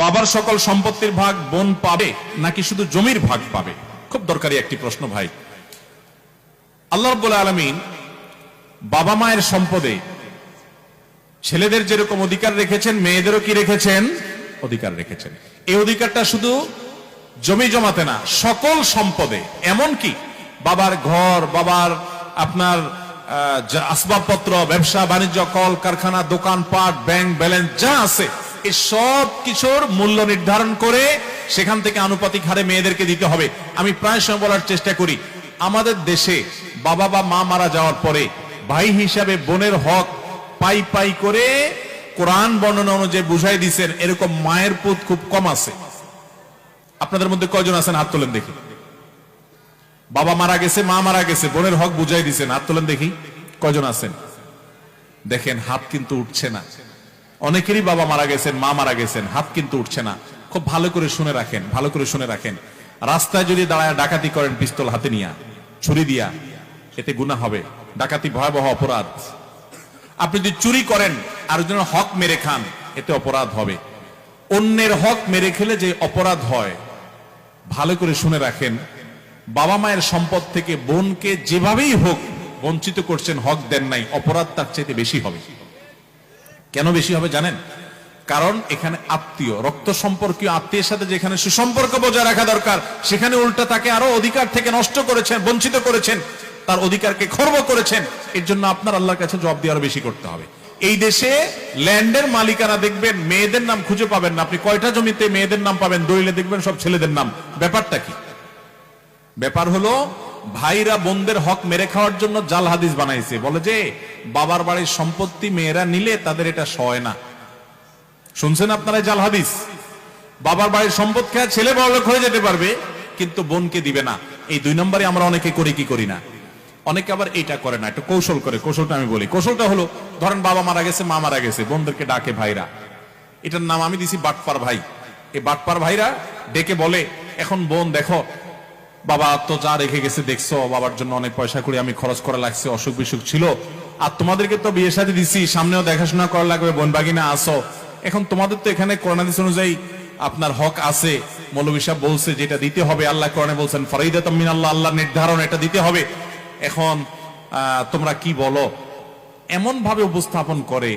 বাবার সকল সম্পত্তির ভাগ বোন পাবে, নাকি শুধু জমির ভাগ পাবে? খুব দরকারি একটি প্রশ্ন ভাই। আল্লাহ আলমিন বাবা মায়ের সম্পদে ছেলেদের যেরকম অধিকার রেখেছেন, মেয়েদেরও কি রেখেছেন? অধিকার রেখেছেন। এই অধিকারটা শুধু জমি জমাতে না, সকল সম্পদে। এমন কি? বাবার ঘর, বাবার আপনার আসবাবপত্র, ব্যবসা, বাণিজ্য, কল, কারখানা দোকানপাট ব্যাংক, ব্যালেন্স, যা আছে এই সব কিছুর মূল্য নির্ধারণ করে সেখান থেকে আনুপাতিক হারে মেয়েদেরকে দিতে হবে। আমি প্রায় সময় বলার চেষ্টা করি, আমাদের দেশে বাবা বা মা মারা যাওয়ার পরে ভাই হিসাবে বোনের হক পাই পাই করে কোরআন বর্ণনা অনুযায়ী বুঝাই দিছেন, এরকম মায়ের পুত খুব কম আছে। আপনাদের মধ্যে কয়জন আছেন? হাত তোলেন দেখি। বাবা মারা গেছে, মা মারা গেছে, বোনের হক বুঝাই দিছেন, হাত তোলেন দেখি, কয়জন আছেন? দেখেন, হাত কিন্তু উঠছে না। অনেকেরই বাবা মারা গেছেন, মা মারা গেছেন, হাত কিন্তু উঠছে না। খুব ভালো করে শুনে রাখেন, ভালো করে শুনে রাখেন। রাস্তায় যদি দাঁড়ায় ডাকাতি করেন, পিস্তল হাতে নিয়া, ছুরি দিয়া, এতে গুণা হবে। ডাকাতি ভয়াবহ অপরাধ। আপনি যদি চুরি করেন আর জনের হক মেরে খান, এতে অপরাধ হবে। অন্যের হক মেরে খেলে যে অপরাধ হয়, ভালো করে শুনে রাখেন। বাবা মায়ের সম্পদ থেকে বোনকে যেভাবেই হোক, বঞ্চিত করছেন, হক দেন নাই, অপরাধ তার চাইতে বেশি হবে। কেন বেশি হবে জানেন? কারণ এখানে আত্মীয়, রক্ত সম্পর্কীয় আত্মীয়ের সাথে যেখানে সুসম্পর্ক বজায় রাখা দরকার, সেখানে উল্টা তাকে আরও অধিকার থেকে নষ্ট করেছেন, বঞ্চিত করেছেন, তার অধিকারকে খর্ব করেছেন, এর জন্য আপনার আল্লাহর কাছে জবাব দিয়ে আরও বেশি করতে হবে। এই দেশে ল্যান্ডের মালিকানা দেখবেন, মেয়েদের নাম খুঁজে পাবেন না। আপনি কয়টা জমিতে মেয়েদের নাম পাবেন, দলিলে দেখবেন সব ছেলেদের নাম। ব্যাপারটা কি? ব্যাপার হলো ভাইরা বোনদের হক মেরে খাওয়ার জন্য জাল হাদিস বানাইছে। বলে যে, বাবার বাড়ির সম্পত্তি মেয়েরা নিলে তাদের এটা সয় না। শুনছেন আপনারা জাল হাদিস? বাবার বাড়ির সম্পদ খেয়ে ছেলে বড়লোক হয়ে যেতে পারবে, কিন্তু বোনকে দিবে না। এই দুই নম্বরে আমরা অনেকে করি, কি করি না? অনেকে আবার এটা করে না, একটু কৌশল করে। কৌশলটা আমি বলি। কৌশলটা হলো, ধরেন বাবা মারা গেছে, মা মারা গেছে, বোনদেরকে ডাকে ভাইরা। এটার নাম আমি দিছি বাটপার ভাই। এই বাটপার ভাইরা ডেকে বলে, এখন বোন, দেখো বাবা তো যা রেখে গেছে দেখছ, বাবার জন্য অনেক পয়সা করে আমি খরচ করা লাগছে, অসুখ বিসুখ ছিল। আর তোমাদেরকে তো বিয়ে সাথে দিছি, সামনেও দেখাশোনা করা লাগবে বোন বাগিনা আসো এখন তোমাদের তো এখানে করোনা করোনাদিস অনুযায়ী আপনার হক আছে। মৌলবী সাহেব বলছে যেটা দিতে হবে, আল্লাহ কোরআনে বলছেন ফরাইদা তামিন আল্লাহ আল্লাহ নির্ধারণ এটা দিতে হবে। এখন তোমরা কি বলো? এমন ভাবে উপস্থাপন করে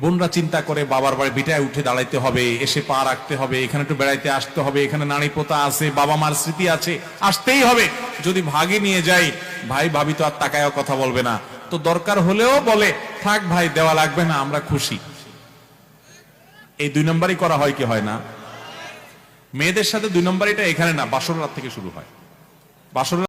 বোনরা চিন্তা করে, বাবার বাড়ি বিটায় উঠে দাঁড়াইতে হবে, এসে পা রাখতে হবে, এখানে একটু বেড়াইতে আসতে হবে, এখানে নারী পোতা আছে, বাবা মার স্মৃতি আছে, আসতেই হবে। যদি ভাগে নিয়ে যাই, ভাই ভাবি তো আর তাকায়ও কথা বলবে না। তো দরকার হলেও বলে, থাক ভাই, দেওয়া লাগবে না, আমরা খুশি। এই দুই নম্বরই করা হয় কি হয় না? মেয়েদের সাথে দুই নম্বর এখানে না, বাসর রাত থেকে শুরু হয়। বাসর